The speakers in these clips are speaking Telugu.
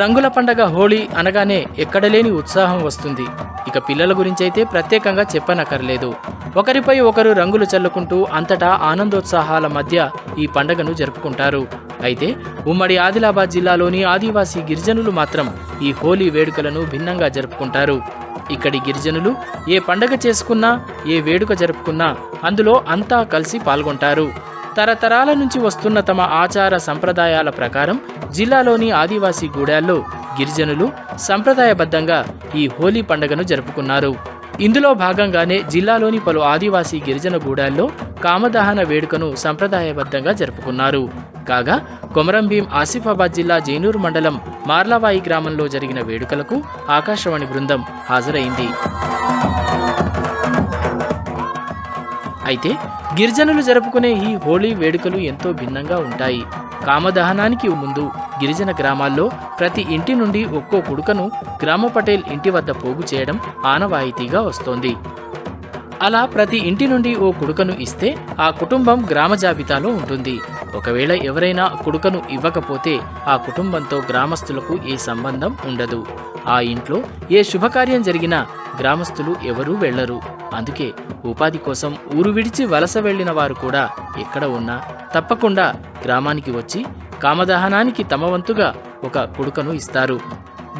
రంగుల పండగ హోళీ అనగానే ఎక్కడలేని ఉత్సాహం వస్తుంది. ఇక పిల్లల గురించైతే ప్రత్యేకంగా చెప్పనక్కర్లేదు. ఒకరిపై ఒకరు రంగులు చల్లుకుంటూ అంతటా ఆనందోత్సాహాల మధ్య ఈ పండగను జరుపుకుంటారు. అయితే ఉమ్మడి ఆదిలాబాద్ జిల్లాలోని ఆదివాసీ గిరిజనులు మాత్రం ఈ హోలీ వేడుకలను భిన్నంగా జరుపుకుంటారు. ఇక్కడి గిరిజనులు ఏ పండగ చేసుకున్నా ఏ వేడుక జరుపుకున్నా అందులో అంతా కలిసి పాల్గొంటారు. తరతరాల నుంచి వస్తున్న తమ ఆచార సంప్రదాయాల ప్రకారం జిల్లాలోని ఆదివాసీ గూడాల్లో గిరిజనులు సంప్రదాయబద్ధంగా ఈ హోలీ పండుగను జరుపుకున్నారు. ఇందులో భాగంగానే జిల్లాలోని పలు ఆదివాసీ గిరిజన గూడాల్లో కామదహన వేడుకను సంప్రదాయబద్ధంగా జరుపుకున్నారు. కాగా కొమరంభీం ఆసిఫాబాద్ జిల్లా జైనూరు మండలం మార్లవాయి గ్రామంలో జరిగిన వేడుకలకు ఆకాశవాణి బృందం హాజరైంది. అయితే గిరిజనులు జరుపుకునే ఈ హోళీ వేడుకలు ఎంతో భిన్నంగా ఉంటాయి. కామదహనానికి ముందు గిరిజన గ్రామాల్లో ప్రతి ఇంటి నుండి ఒక్కో కుడుకను గ్రామ పటేల్ ఇంటి వద్ద పోగు చేయడం ఆనవాయితీగా వస్తోంది. అలా ప్రతి ఇంటి నుండి ఓ కుడుకను ఇస్తే ఆ కుటుంబం గ్రామ జాబితాలో ఉంటుంది. ఒకవేళ ఎవరైనా కుడుకను ఇవ్వకపోతే ఆ కుటుంబంతో గ్రామస్తులకు ఏ సంబంధం ఉండదు. ఆ ఇంట్లో ఏ శుభకార్యం జరిగినా గ్రామస్తులు ఎవరూ వెళ్ళరు అందుకే ఉపాధి కోసం ఊరు విడిచి వలస వెళ్ళిన వారు కూడా ఎక్కడ ఉన్నా తప్పకుండా గ్రామానికి వచ్చి కామదహనానికి తమ వంతుగా ఒక కుడుకను ఇస్తారు.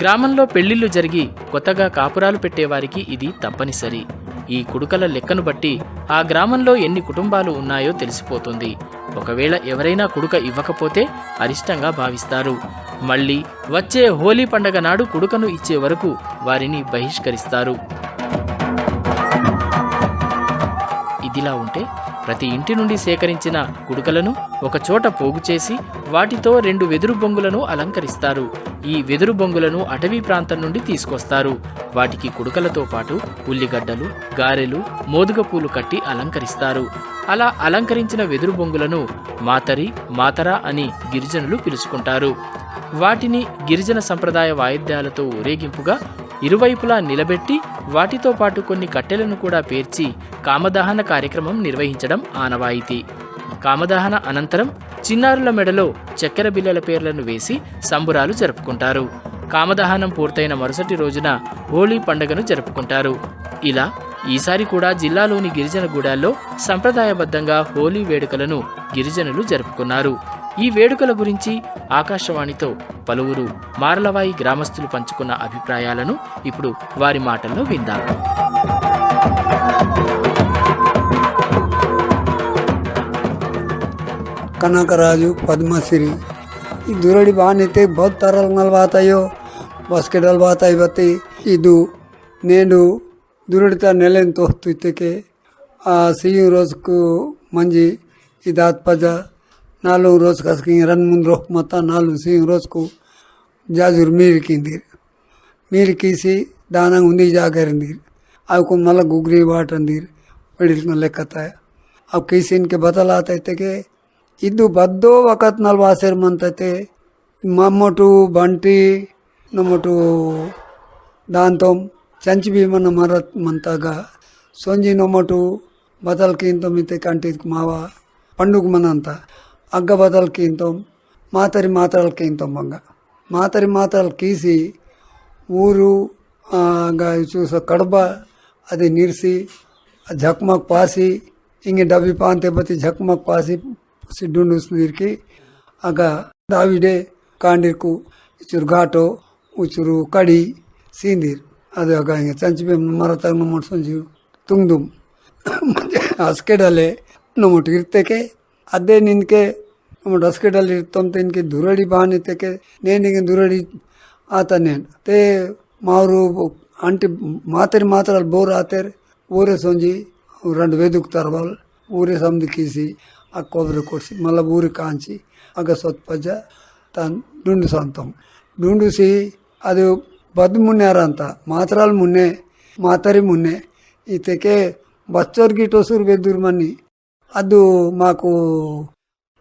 గ్రామంలో పెళ్ళిళ్ళు జరిగి కొత్తగా కాపురాలు పెట్టేవారికి ఇది తప్పనిసరి. ఈ కుడుకల లెక్కను బట్టి ఆ గ్రామంలో ఎన్ని కుటుంబాలు ఉన్నాయో తెలిసిపోతుంది. ఒకవేళ ఎవరైనా కుడుక ఇవ్వకపోతే అరిష్టంగా భావిస్తారు. మళ్ళీ వచ్చే హోలీ పండగ నాడు కుడుకను ఇచ్చే వరకు వారిని బహిష్కరిస్తారు. ఇలా ఉంటే ప్రతి ఇంటి నుండి సేకరించిన కుడుకలను ఒకచోట పోగు చేసి వాటితో రెండు వెదురు బొంగులను అలంకరిస్తారు. ఈ వెదురు బొంగులను అటవీ ప్రాంతం నుండి తీసుకొస్తారు. వాటికి కుడుకలతో పాటు ఉల్లిగడ్డలు గారెలు మోదుగ పూలు కట్టి అలంకరిస్తారు. అలా అలంకరించిన వెదురు బొంగులను మాతరి మాతరా అని గిరిజనులు పిలుచుకుంటారు. వాటిని గిరిజన సంప్రదాయ వాయిద్యాలతో ఊరేగింపుగా ఇరువైపులా నిలబెట్టి వాటితో పాటు కొన్ని కట్టెలను కూడా పేర్చి కామదహన కార్యక్రమం నిర్వహించడం ఆనవాయితీ. కామదహన అనంతరం చిన్నారుల మెడలో చక్కెర బిల్లల పేర్లను వేసి సంబురాలు జరుపుకుంటారు. కామదహనం పూర్తయిన మరుసటి రోజున హోళీ పండుగను జరుపుకుంటారు. ఇలా ఈసారి కూడా జిల్లాలోని గిరిజన గూడాల్లో సంప్రదాయబద్ధంగా హోలీ వేడుకలను గిరిజనులు జరుపుకున్నారు. ఈ వేడుకల గురించి ఆకాశవాణితో పలువురు మారలవాయి గ్రామస్తులు పంచుకున్న అభిప్రాయాలను ఇప్పుడు వారి మాటల్లో విందాం కనకరాజు పద్మశ్రీ ಈ ದುರಡಿ ಬಾನಿತ್ತೆ ಬಹುತ್ ತರಲ್ ನಲ್ವಾತಾಯೋ ಬಾಸ್ಕೆಟಲ್ ಬಾತಾಯಿ ಬತ್ತಿ ಇದು నేను దురడిత నెలని తోస్తుకే ఆ సియ్యం రోజుకు మంచి ఈ దాత్పజ నాలుగు రోజు కసకి రెండు మూడు రోజు మొత్తం నాలుగు సీం రోజుకు జాజూరు మీరికిందీరు మీరికేసి దానం दीर జాగరిందీరు आपको मल गुगरी बाट अंदीर बड़ी में है अब किसी इनके बदल आते थे के, इदू बद्दो वक़्त नल वासेर मनते थे। मम्मटू बंटी नमटू दांतोम चंच भी मन मरत मनता गा। सोंजी नमटू बदल की तो मिते कंटित मावा, पंडुक मनंता। अग्ग की कीतम मातरी मतल कीतम अग मातरी मतल कीसी ऊर चूस कड़ब अभी निर्सी झकम पासी इं डबी पाते तेबती झकमक पासी सिडू की अग दाविडे कांडिर को घाटो उचूर कड़ी सीधीर अद चंचे मर तक मुझे तुंगदूम हसके डाले नमोट गिरते अदे निंदे ನಮ್ಮಟ್ಟು ಹಾಸ್ಕೆಡಲ್ಲಿ ಇರ್ತಂತ ಇನ್ಕೆ ದುರಡಿ ಬಾನಿತ್ತೇಕೆ ನೇನಿಗೆ ದುರಡಿ ಆತ ನೇನು తే మారు అంటే మాతరి మాత్రాలు బోర్ ఆతారు ఊరే సొంజి రెండు వెదుకుతారు వాళ్ళు ఊరే సందికేసి ఆ కొబ్బరి కొడిసి మళ్ళీ ఊరి కాంచి అగ్గ సొత్పజ్జ ತಾನು ಡುಂಡು ಸೊಂತಂ ಡುಂಡುಸಿ ಅದು ಬದ್ ಮುನ್ಯಾರಂತ ಮಾತ್ರಾಲ್ ಮುನ್ನೆ ಮಾತರಿ ಮುನ್ನೆ ಈತಕ್ಕೆ ಬಚ್ಚೋರ್ಗಿ ಟೊಸೂರು ಬೆದ್ದೂರು ಮನ್ನಿ ಅದು మాకు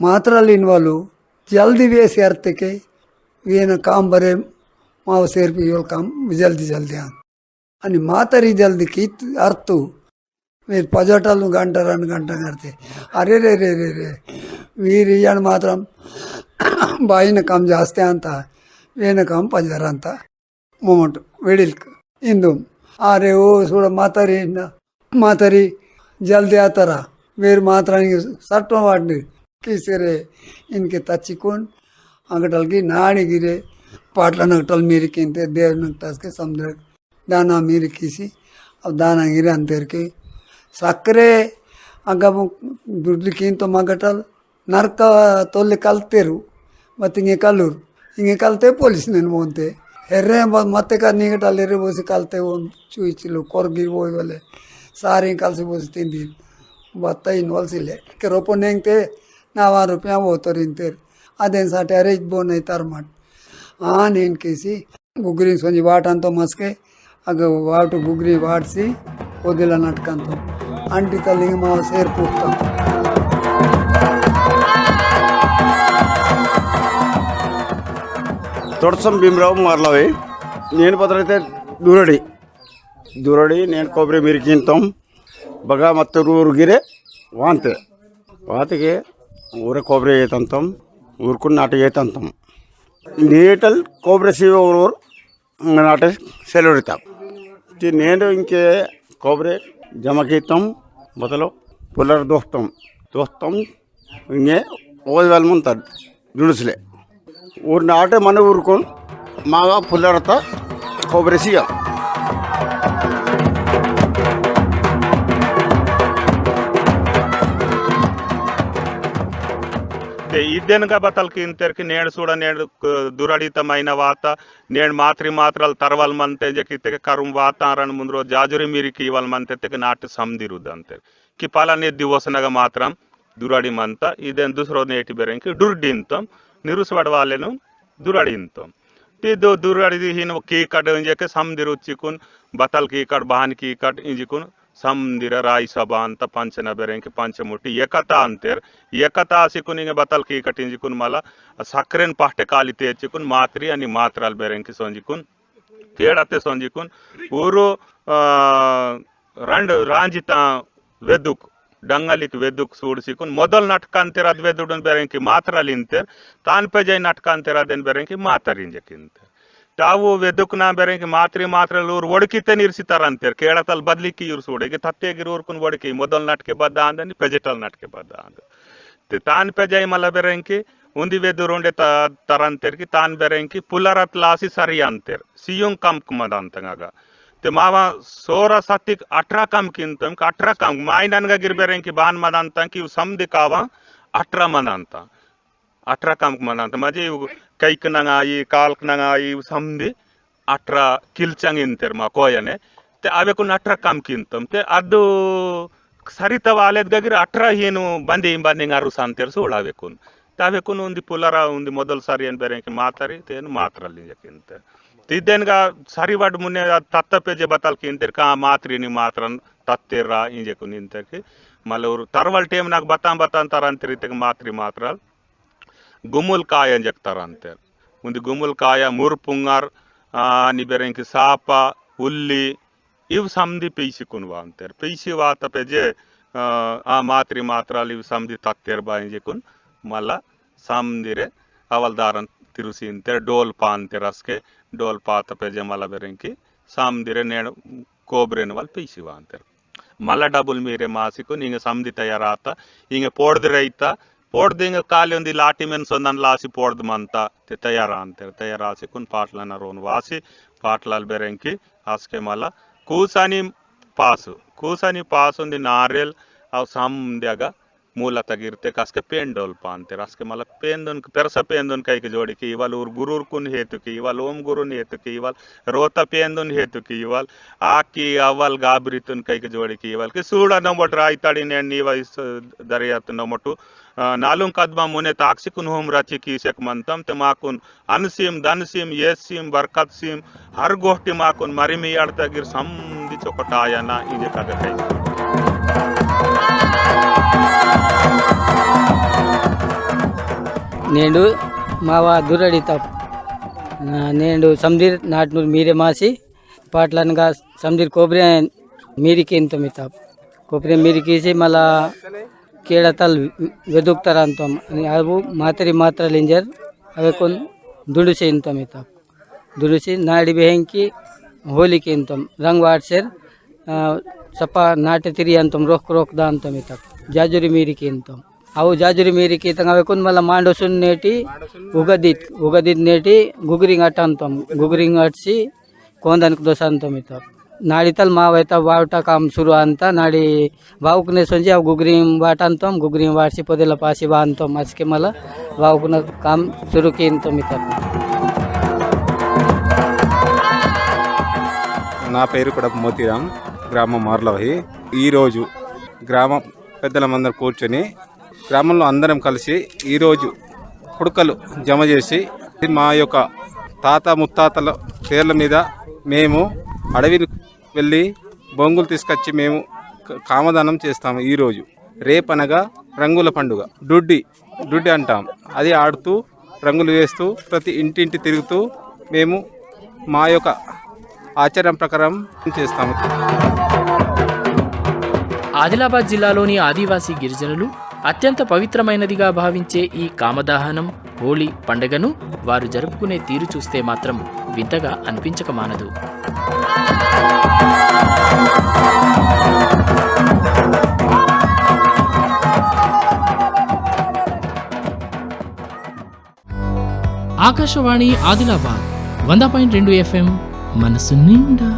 మాత్రలు ఇన్వాళ్ళు జల్దీ వేసి అర్థకి ఈయన కామ్ బరే మావ సేర్పి ఇవాళ జల్దీ జల్దీ అని అని మాతరి జల్దీకి అర్థు మీరు పజోటాలు గంట రెండు గంట కడితే. అరే రే రే రే రే. వీరు మాత్రం బాయిన కమ్ చేస్తే అంత వీణ కమ్ పజార అంత. మూమెంట్ వెడిల్క్ ఇందు. అరే ఓ చూడ మాతరి మాతరి జల్దీ అవుతారా వీరు మాత్రానికి సట్టం వాడిని కిసిరే ఇన్కి తచ్చికొని అంగటలకి నాడిగిరే పాటల నగటలు మీరు కింతే దేవుని తస్కి సముద్ర దానా మీరు కిసి అవి దానా గిరి అంతేరికి ಸಕ್ಕರೆ ಆಗ ದುಡ್ಲಿಕ್ಕಿಂತ ಮಗಟಲ್ ನರ್ಕ ತೊಲ್ಲಿ ಕಲ್ತೇರು ಮತ್ತು ಹಿಂಗೆ ಕಲ್ಲೂರು ಹಿಂಗೆ ಕಲ್ತೆ ಪೊಲೀಸ್ నేను పోతే ఎర్రే ಮತ್ತೆ కా నీగటాలు ఎర్రే పోసి కలితే చూయించు కొరగి పోయి వాళ్ళే సారి కలిసి పోసి తింది బత్త ఇన్వల్సిలే రూపాయి నేంగితే నా వారు రూపాయ పోతారు ఇంతేరు అదేం సాటి అరే ఇది ಬೋನ್ ಐತಾರ ಮಾಡಿ ಆ నేను ಕೇಸಿ ಗುಗ್ರಿ ಸಂಜೆ ವಾಟಂತ ಮಸ್ಕೆ ಆಗ ವಾಟು ಗುಗ್ರಿ ವಾಡಿಸಿ ಒದಿಲ ನಟ್ಕಂತ ಅಂಟಿ ತಲ್ಲಿಗೆ ಮಾವ ಸೇರ್ಪುತ್ತಾం తొడసం భీమరావు మార్లవి నేను ಬದಲೈತೆ ದೂರಡಿ ದೂರಡಿ నేను ಕೊಬ್ಬರಿ ಮಿರಿಕಿಂತಂ ಬಗ ಮತ್ತು ಊರಿಗಿರೆ ವಾಂತೆ ವಾತಿಗೆ ಊರ ಕೊಬ್ಬರಿ ಐತಂತಂ ఊరుకుని నాట ఐతంతం నీటల్ కొబ్బరి సీవ ఊరు నాట సెలవుడితాం నేను ఇంకే కొబ్బరి జమకీతం మొదలు పుల్లర దోస్తాం దోస్తాం ఇంకే ఓది వాళ్ళ ముంతారు దుడుసులే ಊರು ನಾಟೆ ಮನೆ ಊರ್ಕೊಂಡು ಮಾಗ ಪುಲ್ಲರತ ಕೊಬ್ಬರಿ ಸಿಗ ఇద్దెనుగా బతలకి ఇంతరికి నేను చూడ నేను దురడితమైన వాత నేను మాత్రి మాత్రాలు తర్వాల మంతే జకితే కరుం వాతావరణ ముందు రోజు జాజురి మీరికి ఇవాళ మంతే నాటి సందిరుద్దు అంతే కి పాలనే దివసనగా మాత్రం దురడి మంత ఇదేం దుసరో నేటి బెరంకి డుర్డింతం నిరుసబడ వాళ్ళను దురడింతం ಇದು ದುರಡಿದಿ ಹಿನ ಕೀಕಟ್ ಇಂಜಕ್ಕೆ ಸಮದಿರು ಚಿಕುನ್ ಬತಲ್ ಕೀಕಟ್ ಬಾಹನ್ ಕೀಕಟ್ ಇಂಜಿಕುನ್ समदिर राय सबान पंच नबेरेंक पंचमुटी एकता अंतेर एकता सिकुनिंग बतल की कटिन जिकुन मला सक्रेन पाहटे काली तेज चिकुन मात्री आणि मात्राल बेरेंक सोंजिकुन ಕೇಳತ್ತೆ ಸೊಂಜಿಕುನ್ ಊರು ರಂಡ್ ರಾಂಜಿತ ವೆದ್ದುಕ್ ಡಂಗಲಿಕ್ ವೆದ್ದುಕ್ ಸೂಡ್ಸಿಕುನ್ ಮೊದಲ್ ನಾಟಕ ಅಂತೀರ ಅದ್ ವೆದ್ದುಡನ್ ಬೇರೆಂಕಿ ಮಾತ್ರ ಲಿಂತೇರ್ ತಾನ್ಪೇಜೈ ನಾಟಕ ಅಂತೀರ ಅದೇನ್ ಬೇರೆಂಕಿ ಮಾತಾರಿಂಜಕ್ಕಿಂತೇರ್ ತಾವು ವೆದಕ್ನ ಬೆರಂಗಿ ಮಾತ್ರೆ ಮಾತ್ರೆಲ್ಲ ಇವ್ರು ಒಡಕಿತೆ ಇರಿಸಿತಾರ ಅಂತೇಳಿ ಕೇಳತಲ್ಲಿ ಬದ್ಲಿಕ್ಕೆ ಇರಿಸೋಡು ಈಗ ತತ್ತೆಗಿರೋರ್ಕು ಒಡಕಿ ಮೊದಲ ನಾಟಕೆ ಬದ್ದ ಅಂದನಿ ಪೆಜೆಟಲ್ ನಾಟಕೆ ಬದ್ದ ಅಂದ ತಾನ್ ಪೆಜಾಯಿ ಮಲ್ಲ ಬೇರೆಂಕಿ ಉಂದಿ ವೆದ್ದು ರೋಂಡೆ ತರ ಅಂತೇರಿ ತಾನ್ ಬೇರೆಂಕಿ ಪುಲರತ್ ಲಾಸಿ ಸರಿ ಅಂತೇರಿ ಸಿಯುಂಗ್ ಕಂಪ್ ಮದ ಅಂತಂಗಾಗ ಮಾವ ಸೋರ सोळा सातीक अठरा काम किंत अठरा काम माय ननगा गिरबेरे की बान मद अंत की सम दिखावा अठरा मन अंत अठरा काम ಕೈಕ್ನಂಗಾಯಿ ಕಾಲ್ಕ್ನಂಗಾಯಿ ಸಂಬಿ ಅಟ್ರ ಕಿಲ್ಚಂಗ್ ಇಂತಿರ್ ಮಾ ಕೋಯನೆ ತೆ ಅವೆಕುನ್ ಅಟ್ರ ಕಮ್ ಕಿಂತಮ್ ತೆ ಅದು ಸರಿತವ ಆಲೆದ್ಗಾಗಿರ ಅಟ್ರ ಏನು ಬಂದಿ ಹಿಂಬಂದಿಂಗ್ ಅರು ಸಂತಿರ್ಸು ಉಳಾವೆಕುನ್ ತಾವೆಕುನ್ ಒಂದು ಪುಲರ ಒಂದು ಮೊದಲ ಸಾರಿ ಏನು ಬೇರೆ ಮಾತಾರಿ ತೇನು ಮಾತ್ರಲ್ಲಿ ಇಂತೆ ತಿದ್ದೇನ್ಗ ಸರಿ ವಾಡ್ ಮುನ್ನೆ ತತ್ತಪ್ಪೆಜೆ ಬತ್ತಲ್ಕಿ ಇಂತಿರ್ಕ ಆ ಮಾತ್ರಿ ನೀವು ಮಾತ್ರ ತತ್ತಿರ ಇಂಜೆಕು ನಿಂತಕ್ಕೆ ಮಲೂರು ತರವಲ್ ಟೈಮ್ ನಾಗ ಬತ್ತಾಂ ಬತ್ತಾಂತಾರ ಅಂತಿರಿತೆಗೆ ಮಾತ್ರಿ ಮಾತ್ರ గుమ్ములకాయ అని చెప్తారు అంతే ఉంది గుమ్ములకాయ మురుపుంగార్ నిబెర ఇంక సాప ఉల్లి ఇవి సంధి పీసికునువా అంతేరు పీసి వాత పెజే ఆ మాత్రి మాత్రాలు ఇవి సంధి తత్తేరు బాయని చెక్కుని మళ్ళా సంధిరే అవల్దారం ತಿರುಸಿ ಅಂತಾರೆ ಡೋಲ್ ಪಾ ಅಂತಾರೆ ಅಸ್ಕೆ ಡೋಲ್ ಪಾ ತ ಪೆಜೆ ಮಲ ಬೆರೆಂಕಿ ಸಾಮ್ದಿರೆ ನೇಣ ಕೋಬ್ರೆನ ವಲ್ ಪೀಸಿವ ಅಂತಾರೆ ಮಲ ಡಬುಲ್ ಮೀರೆ ಮಾಸಿಕು ನಿಂಗೆ ಸಮದಿ ತಯಾರಾತ ಹಿಂಗೆ ಪೋಡ್ದಿರೈತ పోడుదు ఇంకా ఖాళీ ఉంది లాఠీ మెన్స్ ఉందని లాసి పోడుదు అంతా తయారా అంతే తయారాసి కొన్ని అన్న రోను వాసి పాటలాలు బెరంకి ఆసుకే మళ్ళా కూసని పాసు కూసని పాసు ఉంది నారెల్ అవి సమ్ ఉంది ఉందిగా मूल तीरते कसके पेन डोलपा अंतर असके माला पेन दुन पेरस पेन दुन कई जोड़ के इवा गुरूर हेतु की इवा ओम गुरुन हेतु की इवा रोत पेन दुन हेतु की इवा आकी अव्वल गाबरीतुन कई की जोड़ के इवा की सूड़ नमट रायताड़ी ने नीवा इस दरियात नमटू कदमा मुने ताक्षी कुन होम रची की शक मंतम ते माकुन अन सीम धन सीम ये सीम बरकत सीम हर गोहटी माकुन मरी मियाड़ तगीर समझ चौकटाया ना इंजे कागज़ नावा दुरड़ी ने समीर नाटूर मीरे मासी पाटल समीर कोबरी मीरी के तुम तप. कोबरी मीरी की माला कीड़ता वेदर अंतम अब मतरी मात्र लिंजर अब कुछ दुड़से तम तप. दुड़ी नाड़ी बेहंकी, होली के तुम. रंग वाट सर सपा नाट तिरी अंतम रोख रोख दम ಜಾಜುರಿ ಮೀರಿಕೆ ಅಂತಂ ಅವು ಜಾಜುರಿ ಮೀರಿಕೆ ಇತಂಗ ಅವೆಕೊಂದ್ ಮಲ್ಲ ಮಾಂಡೋಸುನ್ ನೇಟಿ ಉಗದಿತ್ ಉಗದಿತ್ ನೇಟಿ ಗುಗುರಿಂಗ್ ಅಟ್ಟ ಅಂತಂ ಗುಗುರಿಂಗ್ ಅಟ್ಸಿ ಕೋಂದನಕ್ ದೋಸ ಅಂತಂ ಇತಕ್ ನಾಡಿತಲ್ ಮಾವೈತ ವಾಟ ಕಾಮ್ ಶುರು ಅಂತ ನಾಡಿ ವಾವುಕ್ನೆ ಸಂಜೆ ಅವು ಗುಗ್ರಿಂ ವಾಟ ಅಂತಂ ಗುಗ್ರಿಂ ವಾಡ್ಸಿ ಪೊದೆಲ್ಲ ಪಾಸಿ ಬಾ ಅಂತಂ ಅಸ್ಕೆ ಮಲ್ಲ ವಾವುಕ್ನ ಕಾಮ್ ಶುರುಕಿ ಅಂತಂ ಇತಕ್ నా పేరు కూడా మోతీరామ్ గ్రామం మార్లవహి ఈరోజు గ్రామం పెద్దలమందరం కూర్చొని గ్రామంలో అందరం కలిసి ఈరోజు కుడుకలు జమ చేసి మా యొక్క తాత ముత్తాతల పేర్ల మీద మేము అడవికి వెళ్ళి బొంగులు తీసుకొచ్చి మేము కామదానం చేస్తాము ఈరోజు. రేపనగా రంగుల పండుగ. డుడ్డి డుడ్డి అంటాం. అది ఆడుతూ రంగులు వేస్తూ ప్రతి ఇంటింటి తిరుగుతూ మేము మా యొక్క ఆచారం ప్రకారం చేస్తాము. ఆదిలాబాద్ జిల్లాలోని ఆదివాసీ గిరిజనులు అత్యంత పవిత్రమైనదిగా భావించే ఈ కామదాహనం హోళీ పండుగను వారు జరుపుకునే తీరు చూస్తే మాత్రం వింతగా అనిపించక మానదు. ఆకాశవాణి ఆదిలాబాద్ వంద పాయింట్ రెండు ఎఫ్ఎం మనసు నిండా.